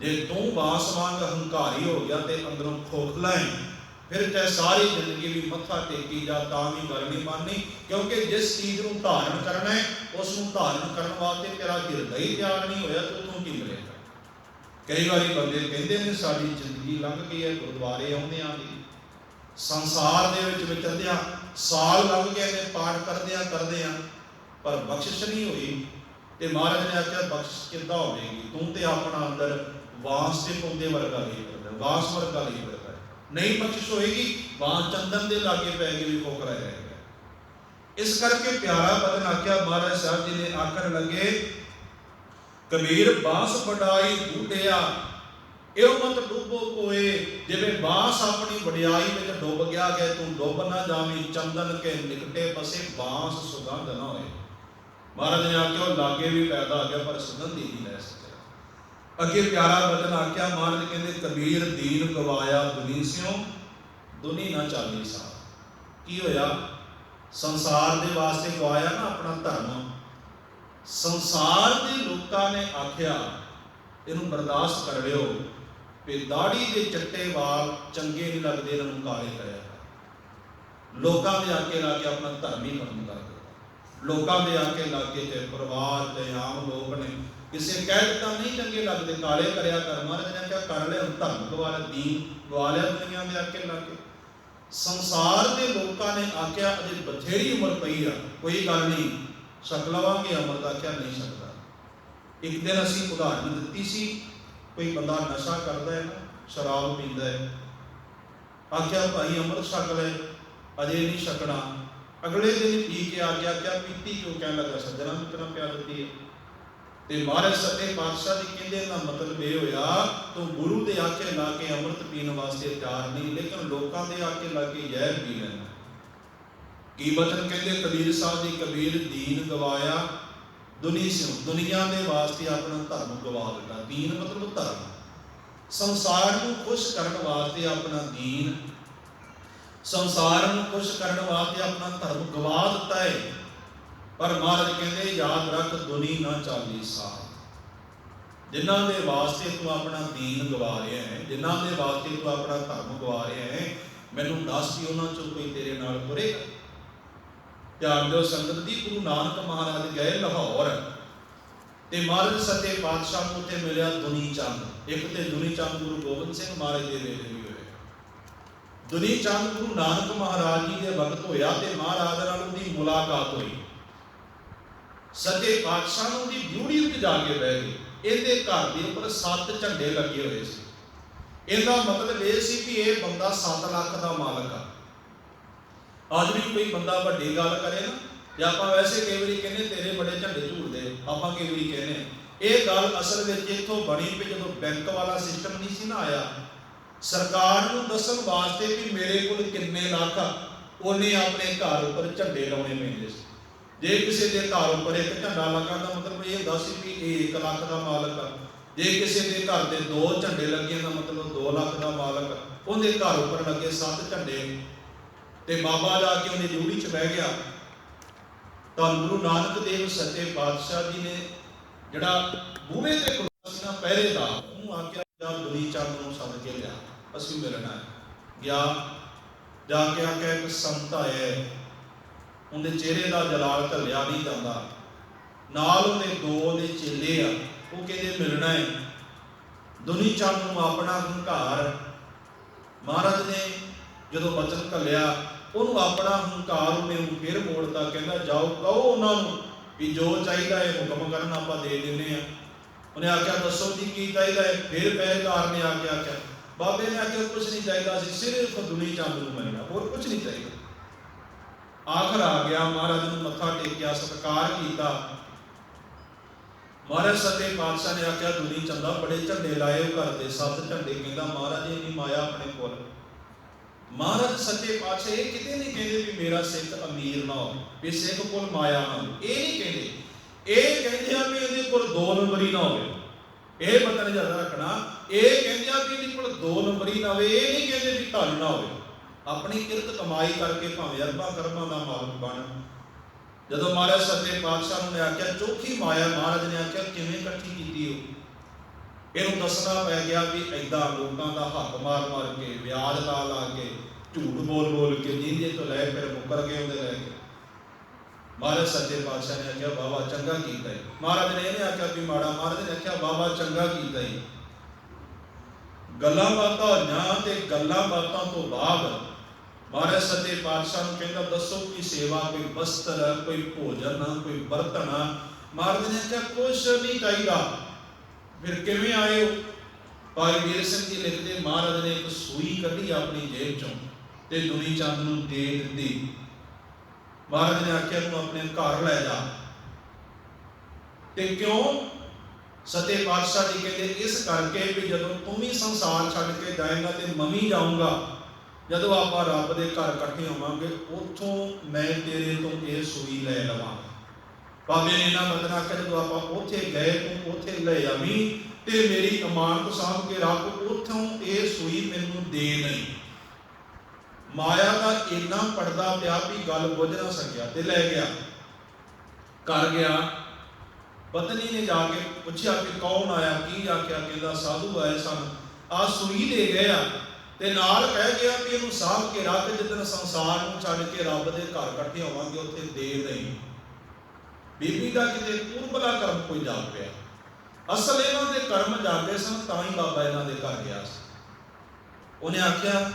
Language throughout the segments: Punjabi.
ਜੇ ਤੂੰ ਬਾਸ ਵਾਂਗ ਹੰਕਾਰੀ ਹੋ ਗਿਆ ਤੇ ਅੰਦਰੋਂ ਖੋਖਲਾ ਹੈ ਫਿਰ ਤੇ ਸਾਰੀ ਜ਼ਿੰਦਗੀ ਵੀ ਮੱਥਾ ਟੇਕੀ ਜਾ, ਤਾਂ ਵੀ ਗੱਲ ਨਹੀਂ ਮੰਨਣੀ ਕਿਉਂਕਿ ਜਿਸ ਚੀਜ਼ ਨੂੰ ਧਾਰਨ ਕਰਨਾ ਹੈ, ਉਸ ਨੂੰ ਧਾਰਨ ਕਰਨ ਵਾਸਤੇ ਤੇਰਾ ਹਿਰਦਾ ਹੀ ਤਿਆਰ ਨਹੀਂ ਹੋਇਆ, ਤੇ ਤੂੰ ਕੀ ਮਿਲੇਗਾ ਕਈ ਵਾਰੀ ਬੰਦੇ ਕਹਿੰਦੇ ਨੇ, ਸਾਡੀ ਜ਼ਿੰਦਗੀ ਲੰਘ ਗਈ ਹੈ, ਗੁਰਦੁਆਰੇ ਆਉਂਦੇ ਆਂ ਜੀ। ਸੰਸਾਰ ਦੇ ਵਿੱਚ ਵਿਚਰਦਿਆਂ ਸਾਲ ਲੰਘ ਗਏ ਨੇ, ਪਾਠ ਕਰਦਿਆਂ ਕਰਦਿਆਂ ਪਰ ਬਖਸ਼ਿਸ਼ ਨਹੀਂ ਹੋਈ। ਤੇ ਮਹਾਰਾਜ ਨੇ ਆਖਿਆ, ਬਖਸ਼ਿਸ਼ ਕਿੱਦਾਂ ਹੋਵੇਗੀ? ਤੂੰ ਤੇ ਆਪਣਾ ਅੰਦਰ ਵਾਂਸ ਦੇ ਪੌਂਦੇ ਵਰਗਾ ਨਹੀਂ ਕਰਦਾ, ਵਾਂਸ ਵਰਗਾ ਨਹੀਂ ਕਰਦਾ। ਨਹੀਂ ਬਖਸ਼ਿਸ਼ ਹੋਏਗੀ, ਵਾਂਸ ਚੰਦਨ ਦੇ ਲਾਗੇ ਪੈ ਕੇ ਵੀ ਖੋਖਲਾ ਰਹੇਗਾ ਇਸ ਕਰਕੇ ਪਿਆਰਾ ਬਦਨ ਆਖਿਆ, ਮਹਾਰਾਜ ਸਾਹਿਬ ਜੀ ਨੇ ਆਖਣ ਲੱਗੇ, ਕਬੀਰ ਬਾਸ ਵਡਾਈ ਬੂਟਿਆ, ਇਹੋ ਮਤ ਡੁੱਬੋ ਕੋਏ, ਜਿਵੇਂ ਬਾਸ ਆਪਣੀ ਵਡਿਆਈ ਵਿੱਚ ਡੁੱਬ ਗਿਆ ਕਿ ਤੂੰ ਡੁੱਬ ਨਾ ਜਾਵੀਂ, ਚੰਦਨ ਕੇ ਨਿਕਟੇ ਬਸੇ ਬਾਸ ਸੁਗੰਧ ਨਾ ਹੋਏ। ਮਹਾਰਾਜ ਨੇ ਆਖਿਆ, ਉਹ ਲਾਗੇ ਵੀ ਪੈਦਾ ਹੋ ਗਿਆ, ਪਰ ਸੁਗੰਧ ਹੀ ਨਹੀਂ ਲੈ ਅੱਗੇ ਪਿਆਰਾ ਬਚਨ ਆਖਿਆ ਮਹਾਰਾਜ ਕਹਿੰਦੇ, ਕਬੀਰ ਦੀਨ ਗਵਾਇਆ ਦੁਨੀ ਸਿਓ ਦੁਨੀ ਨਾ ਚਾਲੀ ਸਾ ਕੀ ਹੋਇਆ? ਸੰਸਾਰ ਦੇ ਵਾਸਤੇ ਗਵਾਇਆ ਨਾ ਆਪਣਾ ਧਰਮ? ਸੰਸਾਰ ਦੇ ਲੋਕਾਂ ਨੇ ਆਖਿਆ, ਇਹਨੂੰ ਬਰਦਾਸ਼ਤ ਕਰ ਲਿਓ, ਵੀ ਦਾੜੀ ਦੇ ਚੱਟੇ ਵਾਲ ਚੰਗੇ ਨਹੀਂ ਲੱਗਦੇ, ਇਹਨਾਂ ਨੂੰ ਕਾਲੇ ਕਰਿਆ ਲੋਕਾਂ ਦੇ ਆਕੇ ਲਾ ਕੇ ਆਪਣਾ ਧਰਮ ਹੀ ਖਤਮ ਕਰ ਦਿੱਤਾ। ਲੋਕਾਂ ਦੇ ਆਕੇ ਲਾ ਕੇ ਤੇ ਪਰਿਵਾਰ ਤੇ ਆਮ ਲੋਕ ਨੇ ਕਿਸੇ ਕਹਿ ਦਿੱਤਾ, ਨਹੀਂ ਚੰਗੇ ਲੱਗਦੇ ਕਾਲੇ ਕਰਿਆ ਕਰ। ਮਹਾਰਾਜ ਨੇ ਕਿਹਾ, ਕਰ ਲਿਆ ਧਰਮ ਗਵਾ ਦੀਨ ਗਵਾ ਦੁਨੀਆ ਦੇ ਆਕੇ ਲਾ ਸੰਸਾਰ ਦੇ ਲੋਕਾਂ ਨੇ ਆਖਿਆ, ਅਜੇ ਬਥੇਰੀ ਉਮਰ ਪਈ ਆ, ਕੋਈ ਗੱਲ ਨਹੀਂ ਛਕ ਲਵਾਂਗੇ। ਅਮਰ ਦਾ ਕਿਆ ਨਹੀਂ ਸਕਦਾ। ਇੱਕ ਦਿਨ ਅਸੀਂ ਉਦਾਹਰਨ ਦਿੱਤੀ ਸੀ, ਕੋਈ ਬੰਦਾ ਨਸ਼ਾ ਕਰਦਾ ਹੈ, ਸ਼ਰਾਬ ਪੀਂਦਾ ਹੈ। ਆਖਿਆ, ਭਾਈ ਅਮਰ ਛਕ ਲੈ ਅਜੇ ਨਹੀਂ ਛਕਣਾ। ਅਗਲੇ ਦਿਨ ਪੀ ਕੇ ਆ ਗਿਆ ਕਿਆ ਪੀਤੀ ਕਿਉਂ? ਕਹਿਣ ਲੱਗਾ ਸੱਜਣਾ ਨੂੰ ਪਿਆਰ ਦਿੱਤੀ ਹੈ। ਤੇ ਮਹਾਰਾਜ ਸੱਚੇ ਪਾਤਸ਼ਾਹ ਜੀ ਕਹਿੰਦੇ ਦਾ ਮਤਲਬ ਇਹ ਹੋਇਆ, ਤੂੰ ਗੁਰੂ ਦੇ ਆਕੇ ਲਾ ਕੇ ਅੰਮ੍ਰਿਤ ਪੀਣ ਵਾਸਤੇ ਤਿਆਰ ਨਹੀਂ, ਲੇਕਿਨ ਲੋਕਾਂ ਦੇ ਆਕੇ ਲਾ ਕੇ ਜ਼ਹਿਰ ਪੀ ਲੈਣਾ ਕੀ ਬਚਨ ਕਹਿੰਦੇ? ਕਬੀਰ ਸਾਹਿਬ ਜੀ, ਕਬੀਰ ਦੀਨ ਗਵਾਇਆ ਦੁਨੀ ਸਿਉ, ਦੁਨੀਆ ਦੇ ਵਾਸਤੇ ਆਪਣਾ ਧਰਮ ਗਵਾ ਦਿੱਤਾ। ਦੀਨ ਮਤਲਬ ਧਰਮ। ਸੰਸਾਰ ਨੂੰ ਖੁਸ਼ ਕਰਨ ਵਾਸਤੇ ਆਪਣਾ ਦੀਨ। ਸੰਸਾਰ ਨੂੰ ਖੁਸ਼ ਕਰਨ ਵਾਸਤੇ ਆਪਣਾ ਧਰਮ ਗਵਾ ਦਿੱਤਾ ਹੈ ਪਰ ਮਹਾਰਾਜ ਕਹਿੰਦੇ, ਯਾਦ ਰੱਖ, ਦੁਨੀ ਨਾ ਚਾਲੀ ਸਾਹ ਜਿਨ੍ਹਾਂ ਦੇ ਵਾਸਤੇ ਤੂੰ ਆਪਣਾ ਦੀਨ ਗਵਾ ਰਿਹਾ ਹੈ, ਜਿਨ੍ਹਾਂ ਦੇ ਵਾਸਤੇ ਤੂੰ ਆਪਣਾ ਧਰਮ ਗਵਾ ਰਿਹਾ ਹੈ, ਮੈਨੂੰ ਦੱਸ ਕਿ ਉਹਨਾਂ ਚੋਂ ਕੋਈ ਤੇਰੇ ਨਾਲ ਤੁਰੇਗਾ? ਧਿਆਨ ਦਿਓ, ਸੰਗਤ ਦੀ ਗੁਰੂ ਨਾਨਕ ਮਹਾਰਾਜ ਗਏ ਲਾਹੌਰ ਤੇ ਮਹਾਰਾਜ ਸੱਚੇ ਪਾਤਸ਼ਾਹ ਨੂੰ ਉੱਥੇ ਮਿਲਿਆ ਦੁਨੀ ਚੰਦ। ਇੱਕ ਤੇ ਦੁਨੀ ਚੰਦ ਗੁਰੂ ਗੋਬਿੰਦ ਸਿੰਘ ਮਹਾਰਾਜ ਦੇ ਵੇਲੇ ਵੀ ਹੋਏ। ਦੁਨੀ ਚੰਦ ਗੁਰੂ ਨਾਨਕ ਮਹਾਰਾਜ ਜੀ ਦੇ ਵਕਤ ਹੋਇਆ ਤੇ ਮਹਾਰਾਜ ਨਾਲ ਉਹਦੀ ਮੁਲਾਕਾਤ ਹੋਈ। ਸੱਚੇ ਪਾਤਸ਼ਾਹ ਨੂੰ ਦੀ ਡਿਊਟੀ ਉੱਤੇ ਜਾ ਕੇ ਬਹਿ ਗਏ। ਇਹਦੇ ਘਰ ਦੇ ਉੱਪਰ ਸੱਤ ਝੰਡੇ ਲੱਗੇ ਹੋਏ ਸੀ। ਇਹਦਾ ਮਤਲਬ ਇਹ ਸੀ ਕਿ ਇਹ ਬੰਦਾ 7 ਲੱਖ ਦਾ ਮਾਲਕ ਆ। ਅੱਜ ਵੀ ਕੋਈ ਬੰਦਾ ਵੱਡੀ ਗੱਲ ਕਰੇ ਨਾ, ਜਾਂ ਆਪਾਂ ਵੈਸੇ ਕਈ ਵਾਰੀ ਕਹਿੰਦੇ ਤੇਰੇ ਬੜੇ ਝੰਡੇ ਝੂੜਦੇ ਆਪਾਂ ਕਈ ਵਾਰੀ ਕਹਿੰਦੇ ਇਹ ਗੱਲ ਅਸਲ ਵਿੱਚ ਇੱਥੋਂ ਬਣੀ ਵੀ ਜਦੋਂ ਬੈਂਕ ਵਾਲਾ ਸਿਸਟਮ ਨਹੀਂ ਸੀ ਨਾ ਆਇਆ, ਸਰਕਾਰ ਨੂੰ ਦੱਸਣ ਵਾਸਤੇ ਵੀ ਮੇਰੇ ਕੋਲ ਕਿੰਨੇ ਲੱਖ ਆ, ਉਹਨੇ ਆਪਣੇ ਘਰ ਉੱਪਰ ਝੰਡੇ ਲਾਉਣੇ ਪੈਂਦੇ ਸੀ। ਜੇ ਕਿਸੇ ਦੇ ਘਰ ਉੱਪਰ ਇੱਕ ਝੰਡਾ ਲੱਗਾ ਤਾਂ ਮਤਲਬ ਇਹ ਹੁੰਦਾ ਸੀ ਕਿ ਇਹ 1 ਲੱਖ ਦਾ ਮਾਲਕ ਆ। ਜੇ ਕਿਸੇ ਦੇ ਘਰ ਦੇ ਦੋ ਝੰਡੇ ਲੱਗੇ ਤਾਂ ਮਤਲਬ 2 ਲੱਖ ਦਾ ਮਾਲਕ ਉਹਦੇ ਘਰ ਉੱਪਰ ਲੱਗੇ ਸੱਤ ਝੰਡੇ। ਤੇ ਬਾਬਾ ਜਾ ਕੇ ਉਹਨੇ ਜੂੜੀ 'ਚ ਬਹਿ ਗਿਆ। ਤਾਂ ਗੁਰੂ ਨਾਨਕ ਦੇਵ ਸੱਚੇ ਪਾਤਸ਼ਾਹ ਜੀ ਨੇ ਜਿਹੜਾ ਬੂਹੇ ਤੇ ਖੁੱਲਾ ਸੀ ਨਾ ਪਹਿਰੇਦਾਰ ਉਹਨੂੰ ਆਖਿਆ, ਜਾ ਦੁਨੀ ਚੰਦ ਨੂੰ ਸੱਦ ਕੇ ਲਿਆ। ਅਸੀਂ ਮਿਲਣਾ ਹੈ। ਗਿਆ, ਜਾ ਕੇ ਆਖਿਆ, ਇੱਕ ਸੰਤ ਆਇਆ ਹੈ। ਉਹਦੇ ਚਿਹਰੇ ਦਾ ਜਲਾਲ ਢੱਲਿਆ ਨਹੀਂ ਜਾਂਦਾ। ਨਾਲ ਉਹਦੇ ਦੋ ਉਹਦੇ ਚੇਲੇ ਆ, ਉਹ ਕਹਿੰਦੇ ਮਿਲਣਾ ਹੈ ਦੁਨੀ ਚੰਦ ਨੂੰ ਆਪਣਾ ਹੰਕਾਰ। ਮਹਾਰਾਜ ਨੇ ਜਦੋਂ ਬਚਨ ਘੱਲਿਆ, ਉਹਨੂੰ ਆਪਣਾ ਹੰਕਾਰ ਉਹਨੇ ਉਹਨੂੰ ਫਿਰ ਮੋੜਤਾ, ਕਹਿੰਦਾ, ਜਾਓ, ਕਹੋ ਉਹਨਾਂ ਨੂੰ ਵੀ ਜੋ ਚਾਹੀਦਾ ਹੈ ਹੁਕਮ ਕਰਨ ਆਪਾਂ ਦੇ ਦਿੰਦੇ ਆ। ਉਹਨੇ ਆਖਿਆ, ਦੱਸੋ ਜੀ ਕੀ ਚਾਹੀਦਾ ਹੈ ਫਿਰ ਪਹਿਰੇਦਾਰ ਨੇ ਆ ਕੇ ਆਖਿਆ, ਬਾਬੇ ਨੇ ਆਖਿਆ ਕੁਝ ਨਹੀਂ ਚਾਹੀਦਾ ਸੀ ਸਿਰਫ ਦੁਨੀ ਚੰਦ ਨੂੰ ਮਿਲਣਾ, ਹੋਰ ਕੁਝ ਨਹੀਂ ਚਾਹੀਦਾ। ਆਖਰ ਆ ਗਿਆ ਮਹਾਰਾਜ ਨੂੰ ਮੱਥਾ ਟੇਕਿਆ, ਸਤਿਕਾਰ ਕੀਤਾ। ਮਹਾਰਾਜ ਸੱਚੇ ਪਾਤਸ਼ਾਹ ਨੇ ਆਖਿਆ, ਦੁਨੀ ਚੰਦਾ, ਬੜੇ ਝੰਡੇ ਲਾਏ ਉਹ ਘਰ ਦੇ, ਸੱਤ ਝੰਡੇ ਕਹਿੰਦਾ, ਮਹਾਰਾਜ, ਇਹ ਨਹੀਂ ਮਾਇਆ ਆਪਣੇ ਕੋਲ ਮਹਾਰਾਜ ਸੱਚੇ ਪਾਤਸ਼ਾਹ ਇਹ ਕਿਤੇ ਨਹੀਂ ਕਹਿੰਦੇ ਵੀ ਮੇਰਾ ਸਿੱਖ ਅਮੀਰ ਨਾ ਹੋਵੇ, ਵੀ ਸਿੱਖ ਕੋਲ ਮਾਇਆ ਨਾ ਹੋਵੇ। ਇਹ ਨਹੀਂ ਕਹਿੰਦੇ। ਇਹ ਕਹਿੰਦੇ ਆ ਵੀ ਇਹਦੇ ਕੋਲ ਦੋ ਨੰਬਰੀ ਨਾ ਹੋਵੇ। ਇਹ ਪਤਾ ਨਹੀਂ ਜਾਂਦਾ ਰੱਖਣਾ, ਇਹ ਕਹਿੰਦੇ ਆ ਵੀ ਇਹਦੇ ਕੋਲ ਦੋ ਨੰਬਰੀ ਨਾ ਹੋਵੇ, ਇਹ ਨਹੀਂ ਕਹਿੰਦੇ ਵੀ ਧਨ ਨਾ ਹੋਵੇ। ਆਪਣੀ ਕਿਰਤ ਕਮਾਈ ਕਰਕੇ ਭਾਵੇਂ ਅਰਬਾਂ ਕਰਮਾਂ ਦਾ ਮਾਲਕ ਬਣ। ਜਦੋਂ ਮਹਾਰਾਜ ਸੱਚੇ ਪਾਤਸ਼ਾਹ ਨੇ ਆਖਿਆ ਚੋਖੀ ਮਾਇਆ ਮਹਾਰਾਜ ਨੇ ਆਖਿਆ, ਕਿਵੇਂ ਇਕੱਠੀ ਕੀਤੀ ਹੋ ਇਹਨੂੰ ਦੱਸਣਾ ਪੈ ਗਿਆ ਵੀ ਐਦਾਂ ਲੋਕਾਂ ਦਾ ਹੱਕ ਮਾਰ ਮਾਰ ਕੇ, ਵਿਆਜ ਲਾ ਲਾ ਕੇ, ਝੂਠ ਬੋਲ ਬੋਲ ਕੇ ਜਿੰਦੇ ਤੋਂ ਲੈ ਫਿਰ ਮੁੱਕਰ ਗਏ ਉਹਦੇ ਲੈ ਕੇ। ਮਹਾਰਾਜ ਸੱਚੇ ਪਾਤਸ਼ਾਹ ਨੇ ਆਖਿਆ, ਬਾਬਾ, ਚੰਗਾ ਕੀਤਾ ਈ ਮਹਾਰਾਜ ਨੇ ਇਹਨੇ ਆਖਿਆ ਵੀ ਮਾੜਾ, ਮਹਾਰਾਜ ਨੇ ਆਖਿਆ, ਬਾਬਾ, ਚੰਗਾ ਕੀਤਾ ਈ ਗੱਲਾਂ ਬਾਤਾਂ ਹੋਈਆਂ ਤੇ ਗੱਲਾਂ ਬਾਤਾਂ ਤੋਂ ਬਾਅਦ ਮਹਾਰਾਜ ਸੱਚੇ ਪਾਤਸ਼ਾਹ ਨੂੰ ਕਹਿੰਦਾ, ਦੱਸੋ ਕੀ ਸੇਵਾ, ਕੋਈ ਵਸਤਰ, ਕੋਈ ਭੋਜਨ, ਕੋਈ ਬਰਤਨ? ਮਹਾਰਾਜ ਨੇ ਕਿਹਾ, ਕੁਛ ਨਹੀਂ ਚਾਹੀਦਾ। ਫਿਰ ਕਿਵੇਂ ਆਏ ਹੋ? ਭਾਈ ਵੀਰ ਸਿੰਘ ਜੀ ਲਿਖਦੇ, ਮਹਾਰਾਜ ਨੇ ਇੱਕ ਸੂਈ ਕੱਢੀ ਆਪਣੀ ਜੇਬ ਚੋਂ ਤੇ ਦੁਨੀ ਚੰਦ ਨੂੰ ਦੇ ਦਿੱਤੀ। ਮਹਾਰਾਜ ਨੇ ਆਖਿਆ, ਤੂੰ ਆਪਣੇ ਘਰ ਲੈ ਜਾ। ਤੇ ਕਿਉਂ? ਸਤੇ ਪਾਤਸ਼ਾਹ ਜੀ ਕਹਿੰਦੇ, ਇਸ ਕਰਕੇ ਵੀ ਜਦੋਂ ਤੂੰ ਵੀ ਸੰਸਾਰ ਛੱਡ ਕੇ ਜਾਏਗਾ ਤੇ ਮੈਂ ਵੀ ਜਾਊਂਗਾ ਜਦੋਂ ਆਪਾਂ ਰੱਬ ਦੇ ਘਰ ਇਕੱਠੇ ਹੋਵਾਂਗੇ, ਉੱਥੋਂ ਮੈਂ ਤੇਰੇ ਤੋਂ ਇਹ ਸੂਈ ਲੈ ਲਵਾਂਗਾ। ਬਾਬੇ ਨੇ ਇਹਨਾਂ ਬਦਨਾ ਕਿ ਜਦੋਂ ਆਪਾਂ ਉੱਥੇ ਗਏ, ਤੂੰ ਉੱਥੇ ਲੈ ਆਵੀਂ ਤੇ ਮੇਰੀ ਅਮਾਨਤ ਸਾਂਭ ਕੇ ਰੱਖ, ਉੱਥੋਂ ਇਹ ਸੂਈ ਮੈਨੂੰ ਦੇ ਨਹੀਂ। ਮਾਇਆ ਦਾ ਇੰਨਾ ਪੜਦਾ ਪਿਆ ਵੀ ਗੱਲ ਬੁੱਝ ਨਾ ਸਕਿਆ ਤੇ ਲੈ ਗਿਆ। ਕਰ ਗਿਆ। ਪਤਨੀ ਨੇ ਜਾ ਕੇ ਪੁੱਛਿਆ ਕਿ ਕੌਣ ਆਇਆ? ਕੀ ਆਖਿਆ? ਕਹਿੰਦਾ, ਸਾਧੂ ਆਏ ਸਨ। ਆ ਸੂਈ ਦੇ ਗਏ ਆ। ਤੇ ਨਾਲ ਕਹਿ ਗਿਆ ਵੀ ਇਹਨੂੰ ਸਾਂਭ ਕੇ ਰੱਖ ਜਿੱਦਣ ਸੰਸਾਰ ਨੂੰ ਛੱਡ ਕੇ ਰੱਬ ਦੇ ਘਰ ਇਕੱਠੇ ਹੋਵਾਂਗੇ, ਉੱਥੇ ਦੇ ਨਹੀਂ। ਬੀਬੀ ਦਾ ਕਿਤੇ ਪੂਰਬਲਾ ਕਰਮ ਕੋਈ ਜਾਗ ਪਿਆ। ਅਸਲ ਇਹਨਾਂ ਦੇ ਕਰਮ ਜਾਗੇ ਸਨ, ਤਾਂ ਹੀ ਬਾਬਾ ਇਹਨਾਂ ਦੇ ਘਰ ਗਿਆ ਸੀ। ਉਹਨੇ ਆਖਿਆ,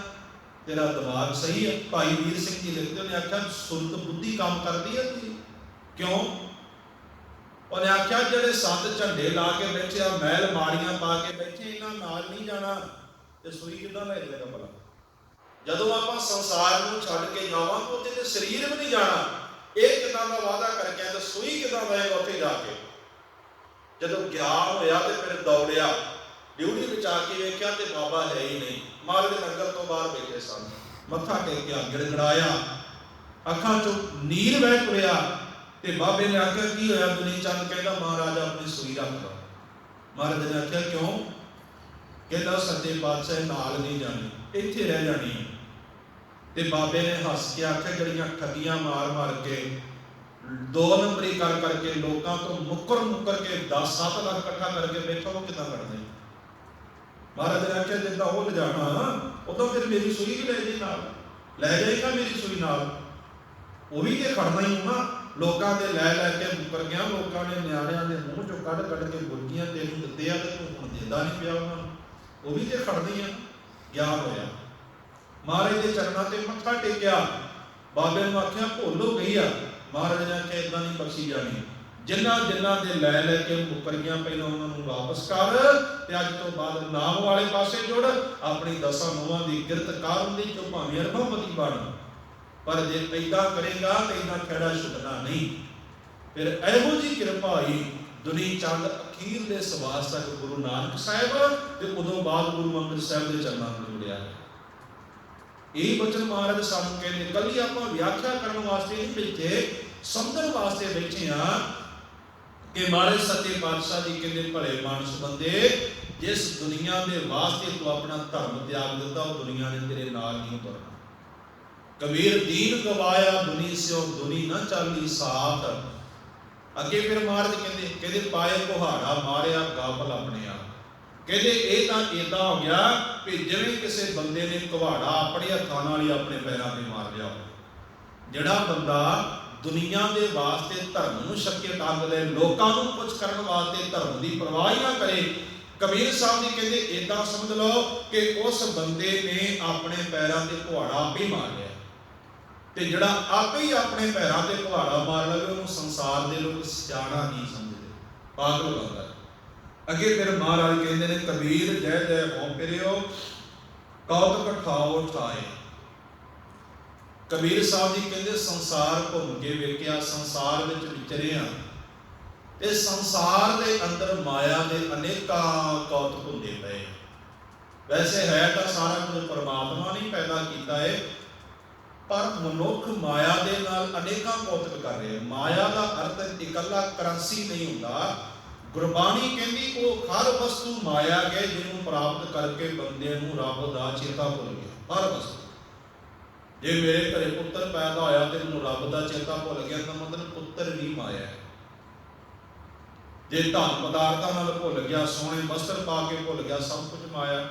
ਤੇਰਾ ਦਿਮਾਗ ਸਹੀ ਹੈ? ਭਾਈ ਵੀਰ ਸਿੰਘ ਜੀ ਲਿਖਦੇ, ਉਹਨੇ ਆਖਿਆ, ਸੁਰਤ ਬੁੱਧੀ ਕੰਮ ਕਰਦੀ ਹੈ ਜੀ ਕਿਉਂ? ਉਹਨੇ ਆਖਿਆ, ਜਿਹੜੇ ਸੱਤ ਝੰਡੇ ਲਾ ਕੇ ਬੈਠੇ ਆ, ਮਹਿਲ ਮਾਰੀਆਂ ਪਾ ਕੇ ਬੈਠੇ, ਇਹਨਾਂ ਨਾਲ ਨਹੀਂ ਜਾਣਾ। ਤੇ ਸੂਈ ਕਿੱਦਾਂ ਲੈ ਜਾਏਗਾ ਭਲਾ ਜਦੋਂ ਆਪਾਂ ਸੰਸਾਰ ਨੂੰ ਛੱਡ ਕੇ ਜਾਵਾਂਗੇ ਉੱਥੇ ਤੇ ਸਰੀਰ ਵੀ ਨਹੀਂ ਜਾਣਾ। ਇਹ ਕਿਦਾਂ ਦਾ ਵਾਅਦਾ ਕਰਕੇ ਤੇ ਸੂਈ ਕਿਦਾਂ ਲਾਏਗਾ ਉੱਥੇ ਜਾ ਕੇ? ਜਦੋਂ ਗਿਆਨ ਹੋਇਆ ਤੇ ਫਿਰ ਦੌੜਿਆ। ਡਿਊਟੀ ਵਿੱਚ ਆ ਕੇ ਵੇਖਿਆ ਤੇ ਬਾਬਾ ਹੈ ਹੀ ਨਹੀਂ। ਮਹਾਰਾਜ ਨਗਰ ਤੋਂ ਬਾਹਰ ਬੈਠੇ ਸਨ। ਮੱਥਾ ਟੇਕਿਆ ਗਿੜਗੜਾਇਆ ਅੱਖਾਂ ਚੋਂ ਨੀਰ ਵਹਿ ਤੁਰਿਆ। ਤੇ ਬਾਬੇ ਨੇ ਆਖਿਆ, ਕੀ ਹੋਇਆ? ਦੁਨੀ ਚੰਦ ਕਹਿੰਦਾ, ਮਹਾਰਾਜ, ਆਪਣੀ ਸੂਈ ਰੱਖ ਲਓ ਮਹਾਰਾਜ ਨੇ ਆਖਿਆ, ਕਿਉਂ? ਕਹਿੰਦਾ ਸੱਚੇ ਪਾਤਸ਼ਾਹ ਨਾਲ ਨਹੀਂ ਜਾਣੀ, ਇੱਥੇ ਰਹਿ ਜਾਣੀ ਹੈ ਤੇ ਬਾਬੇ ਨੇ ਹੱਸ ਕੇ ਆਖਿਆ, ਜਿਹੜੀਆਂ ਠੱਗੀਆਂ ਮਾਰ ਮਾਰ ਕੇ, ਦੋ ਨੰਬਰੀ ਕਰ ਕਰਕੇ ਲੋਕਾਂ ਤੋਂ ਮੁੱਕਰ ਮੁੱਕਰ ਕੇ 10-7 ਲੱਖ ਇਕੱਠਾ ਕਰਕੇ ਬੈਠਾ, ਉਹ ਕਿਦਾਂ ਕਰਦੇ ਮਹਾਰਾਜ ਨੇ ਆਖਿਆ ਜਿੱਦਾਂ ਉਹ ਲਿਜਾਣਾ, ਉਦੋਂ ਫਿਰ ਮੇਰੀ ਸੂਈ ਵੀ ਲੈ ਜਾਈ ਨਾਲ। ਲੈ ਜਾਏਗਾ ਮੇਰੀ ਸੂਈ ਨਾਲ। ਉਹ ਵੀ ਤੇ ਖੜਨਾ ਹੀ ਨਾ। ਲੋਕਾਂ ਦੇ ਲੈ ਲੈ ਕੇ ਮੁੱਕਰ ਗਿਆ, ਲੋਕਾਂ ਨੇ ਨਿਆਣਿਆਂ ਦੇ ਮੂੰਹ ਚੋਂ ਕੱਢ ਕੱਢ ਕੇ ਗੁਰਗੀਆਂ ਤੈਨੂੰ ਦਿੱਤੇ ਆ ਤੇ ਤੂੰ ਹੁਣ ਦਿੰਦਾ ਨਹੀਂ ਪਿਆ ਉਹਨਾਂ ਨੂੰ। ਉਹ ਵੀ ਤੇ ਖੜਦੀ ਆ, ਗਿਆਨ ਹੋਇਆ। ਮਹਾਰਾਜ ਦੇ ਚਰਨਾਂ ਤੇ ਮੱਥਾ ਟੇਕਿਆ। ਬਾਬੇ ਨੂੰ ਆਖਿਆ, ਭੁੱਲੋ ਗਈ ਆ। ਮਹਾਰਾਜ ਨੇ ਆਖਿਆ ਇਦਾਂ ਨਹੀਂ ਬਖਸ਼ੀ ਜਾਣੀ। ਜਿੰਨਾ ਜਿੰਨਾ ਦੇ ਲੈ ਲੈ ਕੇ ਮੁੱਕਰ ਪਹਿਲਾਂ ਉਹਨਾਂ ਨੂੰ ਵਾਪਸ ਕਰ ਤੇ ਅੱਜ ਤੋਂ ਬਾਅਦ ਨਾਮ ਵਾਲੇ ਪਾਸੇ ਜੁੜ। ਆਪਣੀ ਦਸਾਂ ਨੋਵਾਂ ਦੀ ਕਿਰਤ ਕਾਰਨ ਦੀ ਜੋ ਭਾਵੇਂ ਅਰਬਪਤੀ ਬਣ। ਪਰ ਜੇ ਇਦਾਂ ਕਰੇਗਾ ਤੇ ਇਦਾਂ ਖੜਾ ਛੁੱਟਣਾ ਨਹੀਂ। ਫਿਰ ਇਹੋ ਜੀ ਕਿਰਪਾ ਹੋਈ ਦੁਨੀ ਚੰਦ ਅਖੀਰ ਸਵਾਸ ਤੱਕ ਗੁਰੂ ਨਾਨਕ ਸਾਹਿਬ ਤੇ ਉਦੋਂ ਬਾਅਦ ਗੁਰੂ ਅੰਗਦ ਸਾਹਿਬ ਦੇ ਚਰਨਾਂ ਨੂੰ ਜੁੜਿਆ। ਇਹ ਬਚਨ ਮਹਾਰਾਜ ਸਾਨੂੰ ਕਹਿੰਦੇ ਕੱਲੀ ਆਪਾਂ ਵਿਆਖਿਆ ਕਰਨ ਵਾਸਤੇ ਨਹੀਂ ਬੈਠੇ, ਸਮਝਣ ਵਾਸਤੇ ਬੈਠੇ ਆ ਕਿ ਮਹਾਰਾਜ ਸੱਚੇ ਪਾਤਸ਼ਾਹ ਜੀ ਕਹਿੰਦੇ ਭਲੇ ਮਾਨਸ ਬੰਦੇ, ਜਿਸ ਦੁਨੀਆ ਦੇ ਵਾਸਤੇ ਤੂੰ ਆਪਣਾ ਧਰਮ ਤਿਆਗ ਦਿੱਤਾ, ਉਹ ਦੁਨੀਆ ਨੇ ਤੇਰੇ ਨਾਲ ਨਹੀਂ ਤੁਰਨਾ। ਕਬੀਰ ਦੀਨ ਗਵਾਇਆ, ਦੁਨੀ ਸਿਓ ਦੁਨੀ ਨਾ ਚਾਲੀ ਸਾਥ। ਅੱਗੇ ਫਿਰ ਮਹਾਰਾਜ ਕਹਿੰਦੇ ਕਹਿੰਦੇ ਪਾਏ ਕੁਹਾੜਾ, ਮਾਰਿਆ ਗਾਫਲ ਆਪਣੇ ਆਪ। ਕਹਿੰਦੇ ਇਹ ਤਾਂ ਇਦਾਂ ਹੋ ਗਿਆ ਕਿ ਜਿਵੇਂ ਕਿਸੇ ਬੰਦੇ ਨੇ ਕੁਹਾੜਾ ਆਪਣੇ ਹੱਥਾਂ ਨਾਲ ਹੀ ਆਪਣੇ ਪੈਰਾਂ ਤੇ ਮਾਰ ਲਿਆ ਜਿਹੜਾ ਬੰਦਾ ਦੁਨੀਆ ਦੇ ਵਾਸਤੇ ਧਰਮ ਨੂੰ ਸ਼ੱਕੇ ਟੰਗ ਲੈ ਲੋਕਾਂ ਨੂੰ ਕੁਝ ਕਰਨ ਵਾਸਤੇ ਧਰਮ ਦੀ ਪਰਵਾਹ ਹੀ ਨਾ ਕਰੇ, ਕਬੀਰ ਸਾਹਿਬ ਜੀ ਕਹਿੰਦੇ ਇਦਾਂ ਸਮਝ ਲਓ ਕਿ ਉਸ ਬੰਦੇ ਨੇ ਆਪਣੇ ਪੈਰਾਂ ਤੇ ਕੁਹਾੜਾ ਆਪੇ ਮਾਰ ਲਿਆ। ਤੇ ਜਿਹੜਾ ਆਪੇ ਹੀ ਆਪਣੇ ਪੈਰਾਂ ਤੇ ਕੁਹਾੜਾ ਮਾਰ ਲਵੇ, ਉਹਨੂੰ ਸੰਸਾਰ ਦੇ ਲੋਕ ਸਿਆਣਾ ਨਹੀਂ ਸਮਝਦੇ। ਪਾਗਲ ਬੰਦਾ ਅੱਗੇ ਫਿਰ ਮਹਾਰਾਜ ਕਹਿੰਦੇ ਨੇ, ਕਬੀਰ, ਜੈ ਜੈ ਹੋ ਫਿਰਿਓ ਕੌਤਕ ਠਾਓ ਠਾਏ ਕਬੀਰ ਸਾਹਿਬ ਜੀ ਕਹਿੰਦੇ, ਸੰਸਾਰ ਘੁੰਮ ਕੇ ਵੇਖਿਆ, ਸੰਸਾਰ ਵਿੱਚ ਵਿਚਰਿਆ ਤੇ ਸੰਸਾਰ ਦੇ ਅੰਦਰ ਮਾਇਆ ਦੇ ਅਨੇਕਾਂ ਕੌਤ ਹੁੰਦੇ ਪਏ। ਵੈਸੇ ਹੈ ਤਾਂ ਸਾਰਾ ਕੁਝ ਪਰਮਾਤਮਾ ਨੇ ਪੈਦਾ ਕੀਤਾ ਹੈ ਪਰ ਮਨੁੱਖ ਮਾਇਆ ਦੇ ਨਾਲ ਅਨੇਕਾਂ ਕੌਤਕ ਕਰ ਰਿਹਾ ਮਾਇਆ ਦਾ ਅਰਥ ਇਕੱਲਾ ਕਰੰਸੀ ਨਹੀਂ ਹੁੰਦਾ। ਗੁਰਬਾਣੀ ਕਹਿੰਦੀ, ਉਹ ਹਰ ਵਸਤੂ ਮਾਇਆ ਹੈ ਜਿਹਨੂੰ ਪ੍ਰਾਪਤ ਕਰਕੇ ਬੰਦੇ ਨੂੰ ਰੱਬ ਦਾ ਚੇਤਾ ਭੁੱਲ ਗਿਆ। ਹਰ ਵਸਤੂ। ਜੇ ਮੇਰੇ ਘਰੇ ਪੁੱਤਰ ਪੈਦਾ ਹੋਇਆ ਤੇ ਮੈਨੂੰ ਰੱਬ ਦਾ ਚੇਤਾ ਭੁੱਲ ਗਿਆ, ਤਾਂ ਮਤਲਬ ਪੁੱਤਰ ਵੀ ਮਾਇਆ ਹੈ। ਜੇ ਧਨ ਪਦਾਰਥਾਂ ਨਾਲ ਭੁੱਲ ਗਿਆ ਸੋਹਣੇ ਵਸਤਰ ਪਾ ਕੇ ਭੁੱਲ ਗਿਆ, ਸਭ ਕੁਝ ਮਾਇਆ।